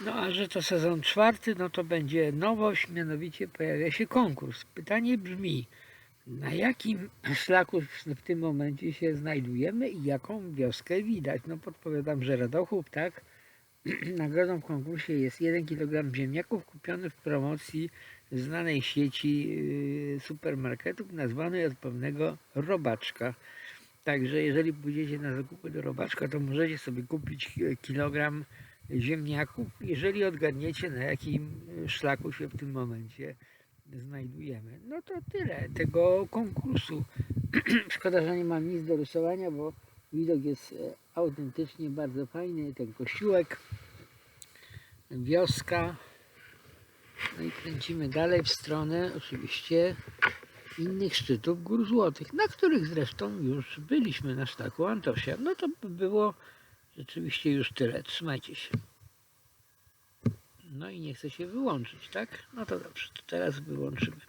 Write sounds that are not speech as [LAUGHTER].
No a że to sezon czwarty, no to będzie nowość, mianowicie pojawia się konkurs. Pytanie brzmi, na jakim szlaku w tym momencie się znajdujemy i jaką wioskę widać? No podpowiadam, że Radochów, tak? [CLEARS THROAT] Nagrodą w konkursie jest 1 kg ziemniaków kupiony w promocji znanej sieci yy, supermarketów nazwanej od pewnego robaczka. Także jeżeli pójdziecie na zakupy do robaczka, to możecie sobie kupić kilogram ziemniaków, jeżeli odgadniecie na jakim szlaku się w tym momencie znajdujemy. No to tyle tego konkursu. [CLEARS THROAT] Szkoda, że nie mam nic do rysowania, bo widok jest e, autentycznie bardzo fajny. Ten kościółek, wioska. No i kręcimy dalej w stronę oczywiście innych szczytów gór złotych, na których zresztą już byliśmy na szlaku Antosia. No to by było rzeczywiście już tyle. Trzymajcie się. No i nie chce się wyłączyć, tak? No to dobrze, to teraz wyłączymy.